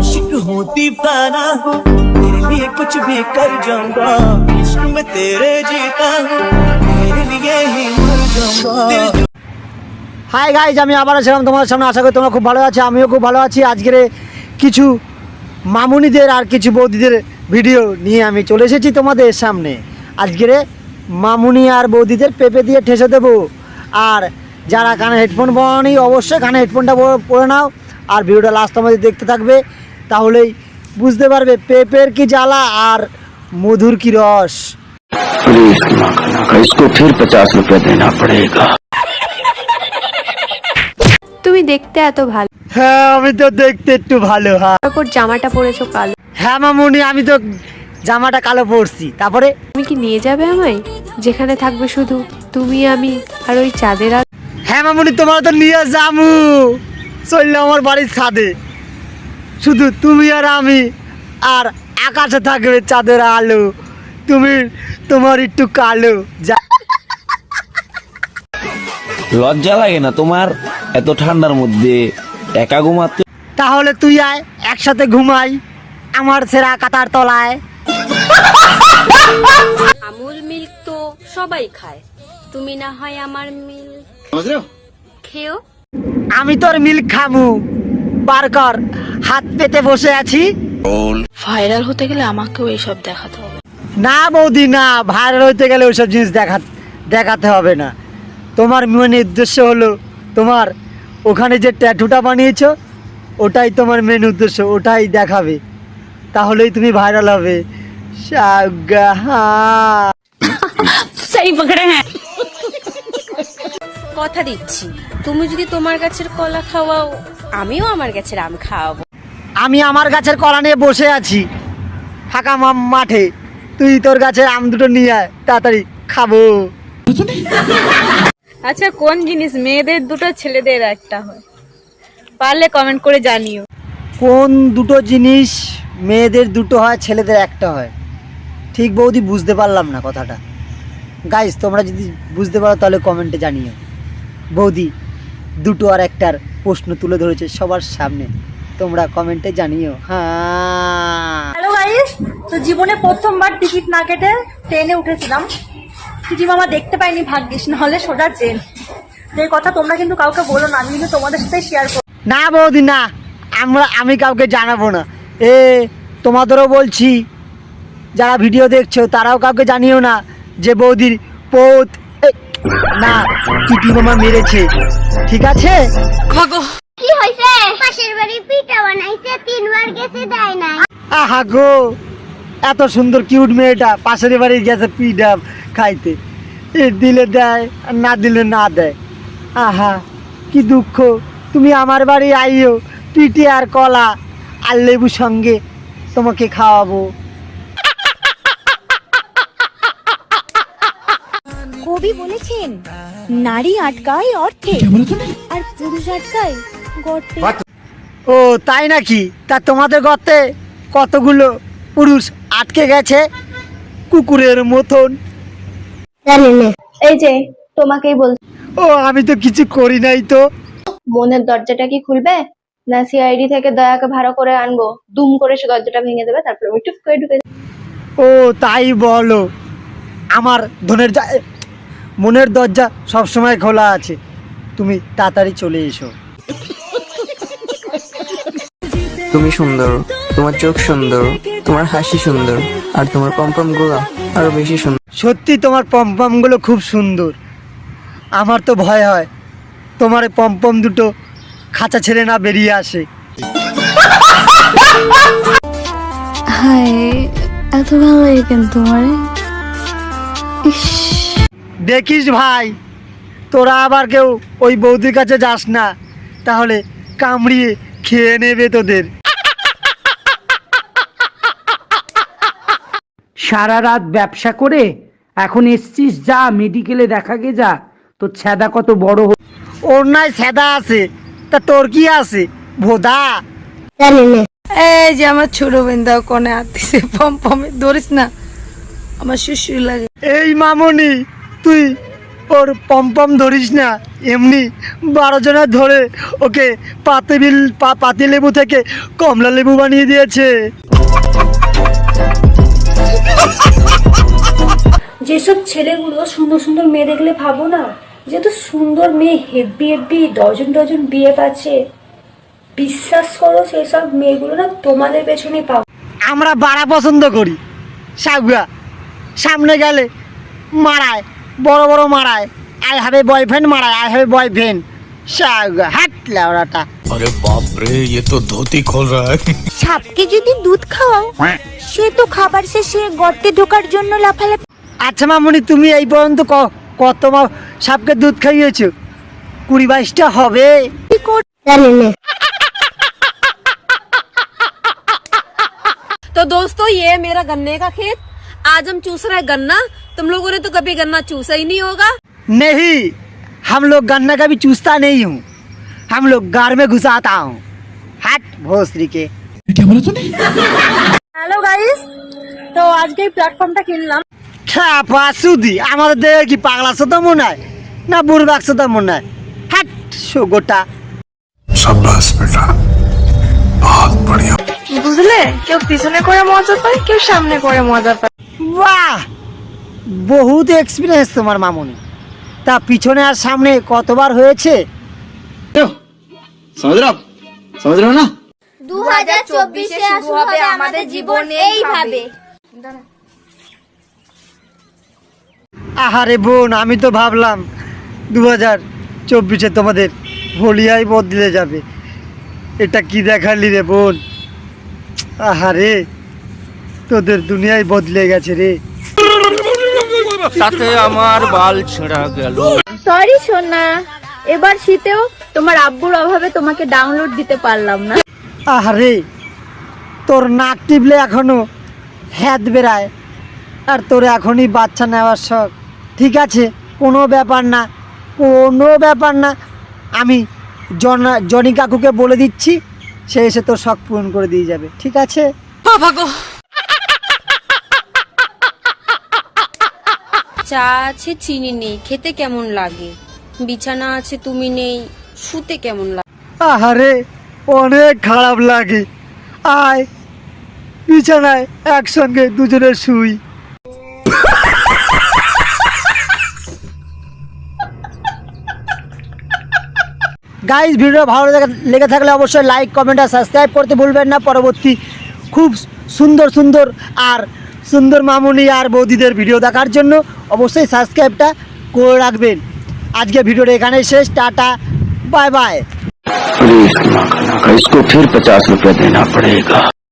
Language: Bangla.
आशिक हूँ दीवाना हूँ तेरे लिए कुछ भी कर जाऊंगा इश्क में तेरे जीता हूँ तेरे लिए ही मर जाऊंगा दिल হাই গাইজ আমি আবার আসলাম তোমাদের সামনে আশা করি তোমরা খুব ভালো আছো আমিও খুব ভালো আছি আজকের কিছু মামুনিদের আর কিছু বৌদিদের ভিডিও নিয়ে আমি চলে এসেছি তোমাদের সামনে আজকের মামুনি আর বৌদিদের পেপে দিয়ে ঠেসে দেবো আর যারা কানে হেডফোন পরানি অবশ্যই কানে হেডফোনটা পরে- পরে নাও আর ভিডিওটা লাস্ট আমাদের দেখতে থাকবে তাহলেই বুঝতে পারবে পেঁপের কি জ্বালা আর মধুর কি রস। তুমি দেখতে এত ভালো। হ্যাঁ আমি তো দেখতে একটু ভালো হ্যাঁ। জামাটা পরেছো কালো। হ্যাঁ মামুনি আমি তো জামাটা কালো পরছি। তারপরে? তুমি কি নিয়ে যাবে আমায়? যেখানে থাকবে শুধু তুমি আমি আর ওই চাঁদের হ্যাঁ মামুনি তোমার তো নিয়ে যাব। চললে আমার বাড়ির ছাদে। শুধু তুমি আর আমি। আর আকাশে থাকবে চাঁদের আলো। তুমি তোমার একটু কালো। যা লজ্জা লাগে না তোমার? এত ঠান্ডার মধ্যে একা ঘুমাতে তাহলে তুই আয় একসাথে ঘুমাই। আমার সেরা কাতার তলায়। আমুল মিল্ক তো সবাই খায়। তুমি না হয় আমার মিল্ক খেও। আমি তোর মিল্ক খামু। বার কর। হাত পেতে বসে আছি। ভাইরাল হতে গেলে আমাকেও এইসব দেখাতে হবে। না বৌদি না ভাইরাল হতে গেলে ওইসব জিনিস দেখা দেখাতে হবে না। তোমার মেন উদ্দেশ্য হলো তোমার ওখানে যে ট্যাটুটা বানিয়েছো ওটাই তোমার মেন উদ্দেশ্য ওটাই দেখাবে। তাহলেই তুমি ভাইরাল হবে। সাগা। কথা দিচ্ছি তুমি যদি তোমার গাছের কলা খাওয়াও আমিও আমার গাছের আম খাওয়াবো। আমি আমার গাছের কলা নিয়ে বসে আছি ফাঁকা মাঠে। তুই তোর গাছের আম দুটো নিয়ে আয় তাড়াতাড়ি খাব। আচ্ছা কোন জিনিস মেয়েদের দুটো ছেলেদের একটা হয়? পারলে কমেন্ট করে জানিও। কোন দুটো জিনিস মেয়েদের দুটো হয় ছেলেদের একটা হয়? ঠিক বৌদি বুঝতে পারলাম না কথাটা। গাইস তোমরা যদি বুঝতে পারো তাহলে কমেন্টে জানিও। বৌদি দুটো আর একটার প্রশ্ন তুলে ধরেছে সবার সামনে। তোমরা কমেন্টে জানিও। হ্যাঁ। হ্যালো গাইস তো জীবনে প্রথমবার টিকিট না কেটে ট্রেনে উঠেছিলাম। টিটি মামা দেখতে পাইনি ভাগ্যিস নাহলে সোজা ট্রেন এই কথা তোমরা কিন্তু কাউকে বলো না আমি কিন্তু তোমাদের সাথে শেয়ার করব না বৌদি না। আমরা আমি কাউকে জানাব না। এ তোমাদেরও বলছি যারা ভিডিও দেখছ তারাও কাউকে জানিও না যে বৌদির পৌত না টিটি মামা মেরেছে। ঠিক আছে? কি হয়েছে পাশের বাড়ি পিঠা বানাইছে তিনবার গেছে দেয় নাই। আহা গো এত সুন্দর কিউট মেয়েটা পাশের বাড়ি গেছে পিডাম খাইতে। এ দিলে দেয় আর না দিলে না দেয়। আহা কি দুঃখ। তুমি আমার বাড়ি আইও পিঠে আর কলা আর লেবু সঙ্গে তোমাকে খাওয়াবো। কবি বলেছেন নারী আটকায় অর্থে আর পুরুষ আটকায় গর্তে। ও তাই নাকি? তা তোমাদের গর্তে কতগুলো পুরুষ আটকে গেছে কুকুরের মতন? এই যে তোমাকেই বল ও আমি তো কিছু করি নাই তো। মনের দরজাটা কি খুলবে? না সিআইডি থেকে দয়াকে ভাড়া করে আনব? দুম করে সে দরজাটা ভেঙে দেবে তারপরে আমি টুক করে ঢুকে ও তাই বলো। আমার ধনের যা মনের দরজা সবসময় খোলা আছে। তুমি তাড়াতাড়ি চলে এসো। তুমি সুন্দর তোমার চোখ সুন্দর তোমার হাসি সুন্দর আর তোমার পম্পমগুলো আরও বেশি সুন্দর। সত্যি তোমার পম্পমগুলো খুব সুন্দর। আমার তো ভয় হয় তোমার এই পম্পম দুটো খাঁচা ছেড়ে না বেরিয়ে আসে। হাই এত ভালো লাগে কেন তোমার? দেখিস ভাই তোরা আবার কেউ ওই বৌদির কাছে যাস না তাহলে কামড়িয়ে খেয়ে নেবে তোদের। সারা রাত ব্যবসা করে এখন এসছিস যা মেডিকেলে দেখাগে যা। তোর ছ্যাদা কত বড় হ- ওর নাই সেদা আছে তা তোর কি আছে? ভোদা? এই যে আমার ছোট বিন্দা কোনে হাত দিছে পম পমে ধরিস না। আমার শুশু লাগে। এই মামনি তুই ওর পম্পম ধরিস না এমনি বারো জনের ধরে ওকে পাতিবিল পা পাতি লেবু থেকে কমলা লেবু বানিয়ে দিয়েছে। যেসব ছেলেগুলো সুন্দর সুন্দর মেয়ে দেখলে ভাবো না যে তো সুন্দর মেয়ে হেব্বি হেব্বি ডজন ডজন বিয়ে পাচ্ছে বিশ্বাস করো সেসব মেয়েগুলো না তোমাদের পেছনে পাবো আমরা বাড়া পছন্দ করি সাগুয়া। সামনে গেলে মারায় বড় বড় মারায় আই হ্যাভ এ বয়ফ্রেন্ড মারায় আই হ্যাভ এ বয়ফ্রেন্ড সাগুয়া হাট লেওড়াটা। সাপকে যদি দুধ খাওয়াও সে তো খাবার শেষে গর্তে ঢোকার জন্য লাফালাফি আচ্ছা মামুনি তুমি এই পর্যন্ত ক- কত মা সাপকে দুধ খাইয়েছো কুড়ি বাইশটা হবে तो दोस्तों ये है मेरा गन्ने का खेत आज हम चूस रहे हैं गन्ना तुम लोगों ने तो कभी गन्ना चूसा ही नहीं होगा नहीं हम लोग गन्ना का भी चूसता नहीं हूँ हम लोग गार में घुसाता हूँ हट भोसरी के হ্যালো গাইস তো আজকে এই প্ল্যাটফর্মটা কিনলাম। খ্যাপা সুদি আমাদের দেখে কি পাগলা শোতা মনে হয়? না বুড়বাক শোতা মনে হয়? হাট গোটা বুঝলে? কেউ পিছনে করে মজা পায় কেউ সামনে করে মজা পায়। বাহ! বহুত এক্সপিরিয়েন্স তোমার মামুনি। তা পিছনে আর সামনে কতবার হয়েছে? দু হাজার চব্বিশে শুরু হবে আমাদের জীবন এইভাবে। আহারে বোন আমি তো ভাবলাম দু হাজার চব্বিশে তোমাদের হোলিয়াই বদলে যাবে। এটা কি দেখালি রে বোন? আহারে তোদের দুনিয়ায় বদলে গেছে রে। তাতে আমার বাল ছেঁড়া গেল। সরি সোনা। এবার শীতেও তোমার আব্বুর অভাবে তোমাকে ডাউনলোড দিতে পারলাম না। আহারে তোর নাক টিপলে এখনও হ্যাদ বেড়ায়। আর তোর এখনই বাচ্চা নেওয়ার শখ। ঠিক আছে কোনো ব্যাপার না কোনো ব্যাপার না। আমি জন জনি কাকুকে বলে দিচ্ছি সে এসে তোর শখ পূরণ করে দিয়ে যাবে। ঠিক আছে? চা আছে চিনি নেই খেতে কেমন লাগে? বিছানা আছে তুমি নেই শুতে কেমন লাগে? আহারে অনেক খারাপ লাগে। আয়, বিছানায় একসঙ্গে দুজনে শুই। গাইজ ভিডিও ভালো লেগে- থাকলে অবশ্যই লাইক কমেন্ট আর সাবস্ক্রাইব করতে ভুলবেন না। পরবর্তী খুব সুন্দর সুন্দর আর সুন্দর মামুনি আর বৌদিদের ভিডিও দেখার জন্য অবশ্যই সাবস্ক্রাইবটা করে রাখবেন। আজকে ভিডিওটা এখানেই শেষ। টাটা বাই বাই इस करना का इसको फिर पचास रुपया देना पड़ेगा।